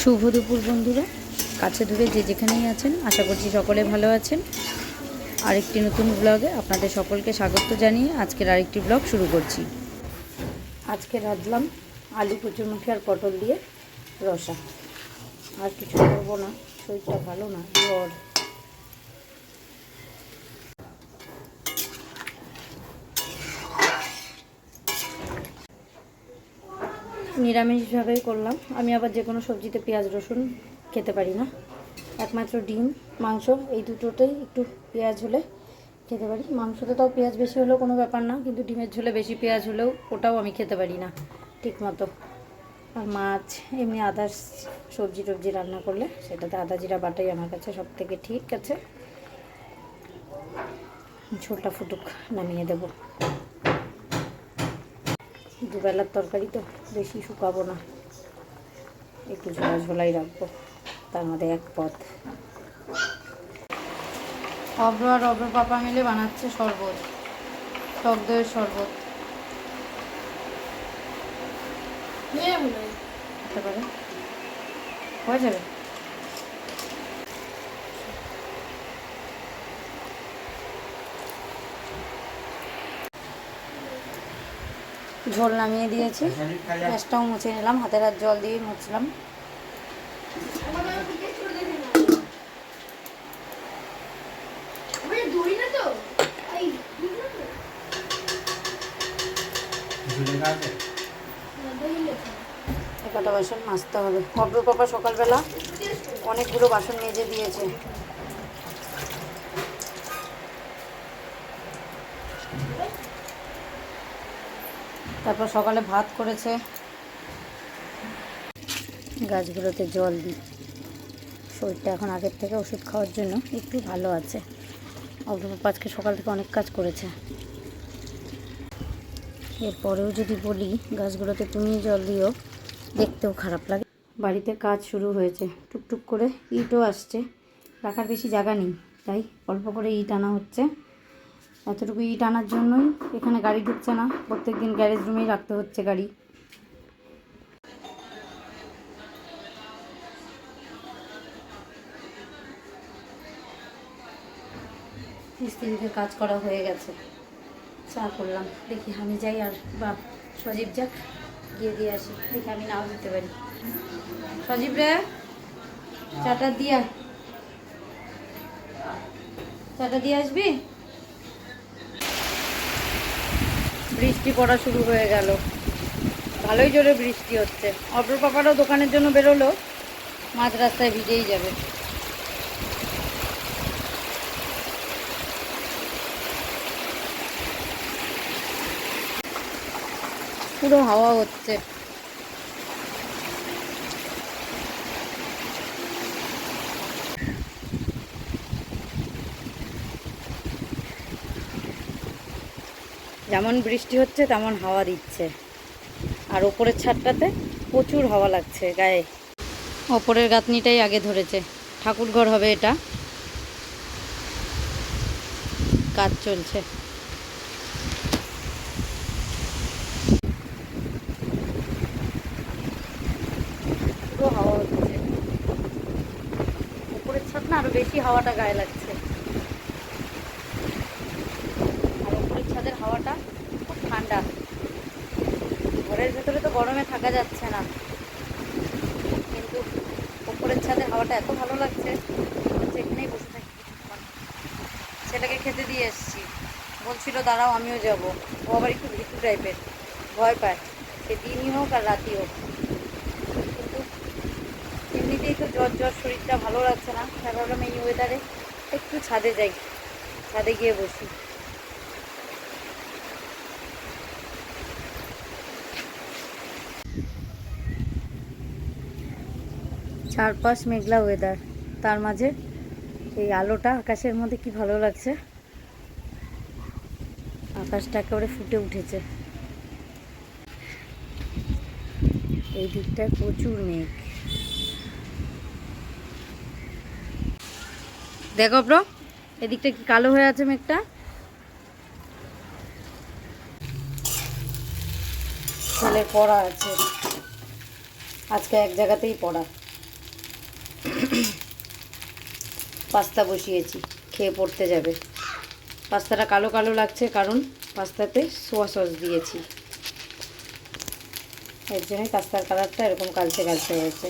শুভ দুপুর, বন্ধুরা। কাছে দূরে যে যেখানেই আছেন, আশা করছি সকলে ভালো আছেন। আরেকটি নতুন ব্লগে আপনাদের সকলকে স্বাগত জানিয়ে আজকের আরেকটি ব্লগ শুরু করছি। আজকে রাঁধলাম আলু কুচুরমুখী আর পটল দিয়ে রসা। আর কিছু করব না, শরীরটা ভালো না, জ্বর। নিরামিষভাবেই করলাম। আমি আবার যে কোনো সবজিতে পেঁয়াজ, রসুন খেতে পারি না। একমাত্র ডিম, মাংস, এই দুটোতেই একটু পেঁয়াজ হলে খেতে পারি। মাংসতে তাও পেঁয়াজ বেশি হলেও কোনো ব্যাপার না, কিন্তু ডিমের ঝোলে বেশি পেঁয়াজ হলেও ওটাও আমি খেতে পারি না ঠিক মতো আর মাছ, এমনি আদার্স সবজি টবজি রান্না করলে সেটাতে আদা, জিরা, বাটাই আমার কাছে সব থেকে ঠিক আছে। ঝোলটা ফুটুক, নামিয়ে দেবো। দুবেলার তরকারি তো বেশি শুকাবো না। একটু ঝোলা ঝোলাই রাখব, তার মধ্যে এক পদ। অব্র আর অব্র পাপা মিলে বানাচ্ছে শরবত দইয়ের শরবত। হতে পারে। হয়ে যাবে। ঝোল নামিয়ে দিয়েছি। গ্যাসটাও মুছে নিলাম, হাতের হাত জল দিয়ে মুছলাম। কটা বাসন মাজতে হবে। অব্র পাপা সকালবেলা অনেকগুলো বাসন মেজে দিয়েছে। তারপর সকালে ভাত করেছে। গাছগুলোতে জল দিই। শরীরটা এখন আগের থেকে ওষুধ খাওয়ার জন্য একটু ভালো আছে। অগ্রপাপা আজকে সকাল থেকে অনেক কাজ করেছে। এরপরেও যদি বলি, গাছগুলোতে তুমি জল দিও, দেখতেও খারাপ লাগে। বাড়িতে কাজ শুরু হয়েছে। টুকটুক করে ইটও আসছে। রাখার বেশি জায়গা নেই, তাই অল্প করে ইট আনা হচ্ছে। এতটুকু ইট আনার জন্যই এখানে গাড়ি ঢুকছে না। প্রত্যেক দিন গ্যারেজ রুমেই রাখতে হচ্ছে গাড়ি। মিস্ত্রিদের কাজ করা হয়ে গেছে। চা করলাম। দেখি আমি যাই আর বা সজীব যাক। গিয়ে দিয়ে আসি। দেখি আমি নাও দিতে পারি। সজীব রে, চাটা দিয়া। চাটা দিয়ে আসবি? বৃষ্টি পড়া শুরু হয়ে গেল। ভালোই জোরে বৃষ্টি হচ্ছে। অপর পাপারও দোকানের জন্য বেরোলো, মাঝ রাস্তায় ভিজেই যাবে। পুরো হাওয়া হচ্ছে। যেমন বৃষ্টি হচ্ছে, তেমন হাওয়া দিচ্ছে আর ওপরের ছাদটাতে প্রচুর হাওয়া লাগছে গায়ে। ওপরের গাঁথনিটাই আগে ধরেছে। ঠাকুর ঘর হবে এটা। কাজ চলছে। হাওয়া হচ্ছে। উপরের ছাদ না, আরও বেশি হাওয়াটা গায়ে লাগছে আর উপরের ছাদের হাওয়াটা খুব ঠান্ডা। ঘরের ভেতরে তো গরমে থাকা যাচ্ছে না। কিন্তু উপরের ছাদের হাওয়াটা এত ভালো লাগছে সেখানেই বসে থাকি। ছেলেকে খেতে দিয়ে এসেছি। বলছিল, দাঁড়াও, আমিও যাব। ও আবার একটু ভীতু টাইপের। ভয় পায়। সে দিনই হোক আর রাতি হোক। কিন্তু এমনিতেই তো জ্বর জ্বর, শরীরটা ভালো লাগছে না। তাই ভাবলাম এই ওয়েদারে একটু ছাদে যাই। ছাদে গিয়ে বসি। চারপাশ মেঘলা ওয়েদার তার মাঝে এই আলোটা আকাশের মধ্যে কি ভালো লাগছে? আকাশটা একেবারে ফুটে উঠেছে। এই দিকটায় প্রচুর মেঘ। দেখো ব্রো, এদিকটা কি কালো হয়ে আছে মেঘটা? ছেলের পড়া আছে। আজকে এক জায়গাতেই পড়া। পাস্তা বসিয়েছি, খেয়ে পড়তে যাবে। পাস্তাটা কালো কালো লাগছে কারণ পাস্তাতে সোয়া সস দিয়েছি। এর জন্যই পাস্তার কালারটা এরকম কালচে কালচে হয়েছে।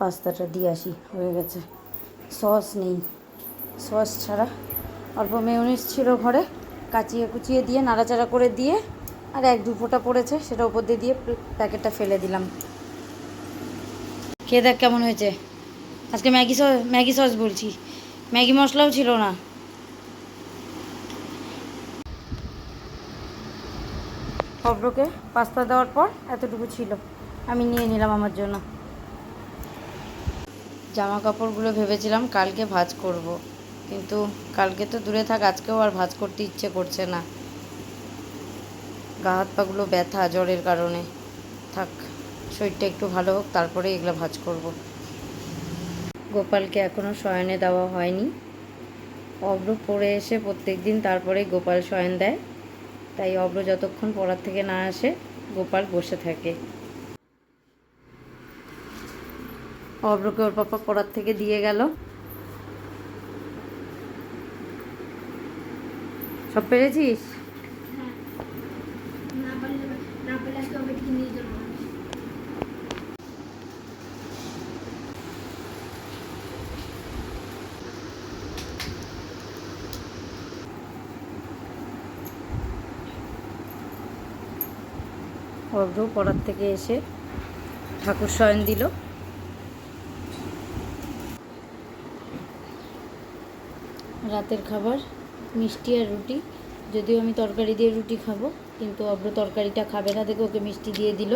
পাস্তাটা দিয়ে আসি, হয়ে গেছে। সস নেই। সস ছাড়া অল্প মেয়নিস ছিল ঘরে, কাচিয়ে কুচিয়ে দিয়ে, নাড়াচাড়া করে দিয়ে, আর এক দু ফোঁটা পড়েছে, সেটা উপর দিয়ে দিয়ে প্যাকেটটা ফেলে দিলাম। খেয়ে দেখ কেমন হয়েছে। আজকে ম্যাগি সস ম্যাগি সস বলছি। ম্যাগি মশলাও ছিল না। অব্রকে পাস্তা দেওয়ার পর এতটুকু ছিল। আমি নিয়ে নিলাম আমার জন্য। জামা কাপড়গুলো ভেবেছিলাম কালকে ভাজ করব। কিন্তু কালকে তো দূরে থাক, আজকেও আর ভাজ করতে ইচ্ছে করছে না। গা হাত পাগুলো ব্যথা জ্বরের কারণে। থাক। শরীরটা একটু ভালো হোক, তারপরে এগুলো ভাজ করব। গোপালকে এখনও শয়নে দেওয়া হয়নি। অব্র পড়ে এসে প্রত্যেক দিন তারপরে গোপাল শয়ন দেয়। তাই অব্র যতক্ষণ পড়ার থেকে না আসে, গোপাল বসে থাকে। অব্রকে ওর পাপা পড়ার থেকে দিয়ে গেল। সব পেরেছিস? না পারলে না অব্র পড়ার থেকে এসে ঠাকুর শয়ন দিল। রাতের খাবার মিষ্টি আর রুটি। যদিও আমি তরকারি দিয়ে রুটি খাব কিন্তু অব্র তরকারিটা খাবে না দেখে ওকে মিষ্টি দিয়ে দিল।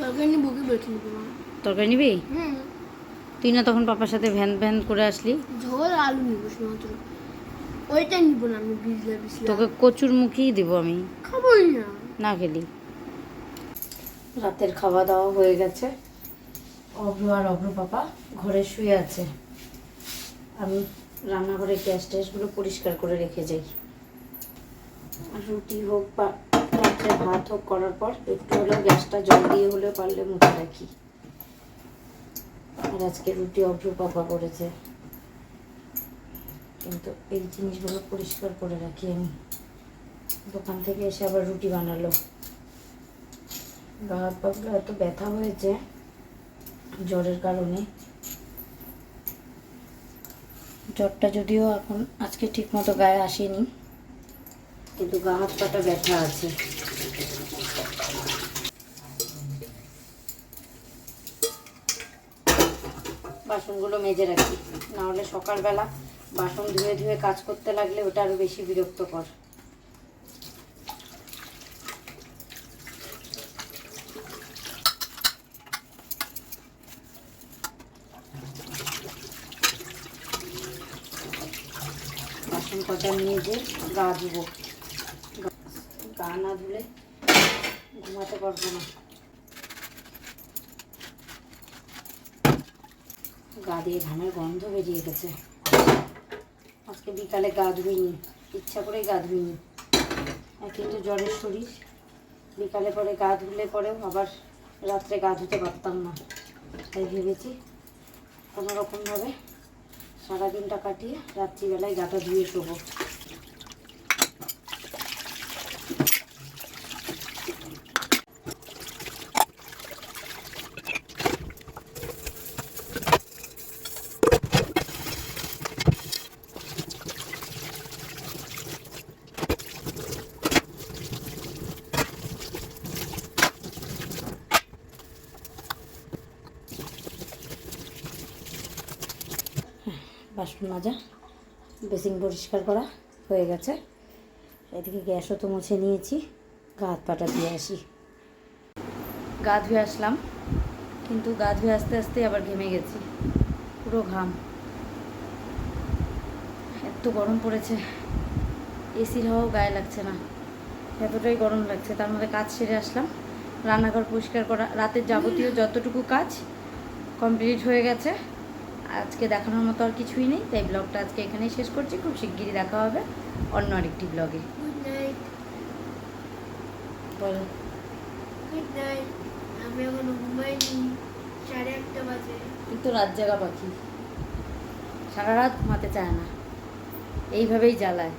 তরকারি নিবো তরকারি নিবি? তুই না তখন পাপার সাথে ভ্যান ভ্যান করে আসলি? ঝোল আলু নিবো শুধুমাত্র। ওইটা নিবো না আমি বিজলা বিজলা। তোকে কচুর মুখেই দিব আমি। খাবোই না। না খেলি। রাতের খাওয়া দাওয়া হয়ে গেছে। অভ্র আর অভ্র পাপা ঘরে শুয়ে আছে। আমি রান্নাঘরে গ্যাস ট্যাসগুলো পরিষ্কার করে রেখে যাই। আর রুটি হোক বা রাত্রে ভাত হোক করার পর একটু হলেও গ্যাসটা জল দিয়ে হলেও পারলে মুখে রাখি। আর আজকে রুটি অভ্র পাপা করেছে। কিন্তু এই জিনিসগুলো পরিষ্কার করে রাখি আমি। দোকান থেকে এসে আবার রুটি বানালো। গা হাত পাগুলো এত ব্যথা হয়েছে জ্বরের কারণে। জ্বরটা যদিও এখন আজকে ঠিক মতো গায়ে আসেনি, কিন্তু গা হাত পাটা ব্যথা আছে। বাসনগুলো মেজে রাখি না হলে সকালবেলা বাসন ধুয়ে ধুয়ে কাজ করতে লাগলে ওটা আরও বেশি বিরক্তকর। বাসন কটা নিয়ে যে গা ধুবো। গা- না ধুলে ঘুমাতে পারব না। গা দিয়ে ঘামের গন্ধ বেরিয়ে গেছে। আজকে বিকালে গা ধুইনি ইচ্ছা করে গা ধুইনি কিন্তু জ্বরের শরীর। বিকালে পরে গা ধুলে পরেও আবার রাত্রে গা ধুতে পারতাম না। তাই ভেবেছি কোনোরকমভাবে সারাদিনটা কাটিয়ে রাত্রিবেলায় গাটা ধুয়ে শোবো। বাসন মাজা বেসিন পরিষ্কার করা হয়ে গেছে। এদিকে গ্যাসও তো মুছে নিয়েছি, গা হাত পাটা ধুয়ে আসি। গা ধুয়ে আসলাম, কিন্তু গা ধুয়ে আসতে আসতে আবার ঘেমে গেছি, পুরো ঘাম। এত গরম পড়েছে, এসির হাওয়াও গায়ে লাগছে না, এতটাই গরম লাগছে। তার মধ্যে কাজ সেরে আসলাম, রান্নাঘর পরিষ্কার করা, রাতের যাবতীয় যতটুকু কাজ কমপ্লিট হয়ে গেছে। আজকে দেখানোর মতো আর কিছুই নেই তাই ব্লগটা আজকে এখানেই শেষ করছি। খুব শিগগিরই দেখা হবে অন্য আরেকটি ব্লগে। গুড নাইট বলো। গুড নাইট আমি এখনও ঘুমাইনি। সাড়ে আটটা বাজে। কিন্তু রাত জাগা পাখি। সারা রাত ঘুমাতে চায় না। এইভাবেই জ্বালায়।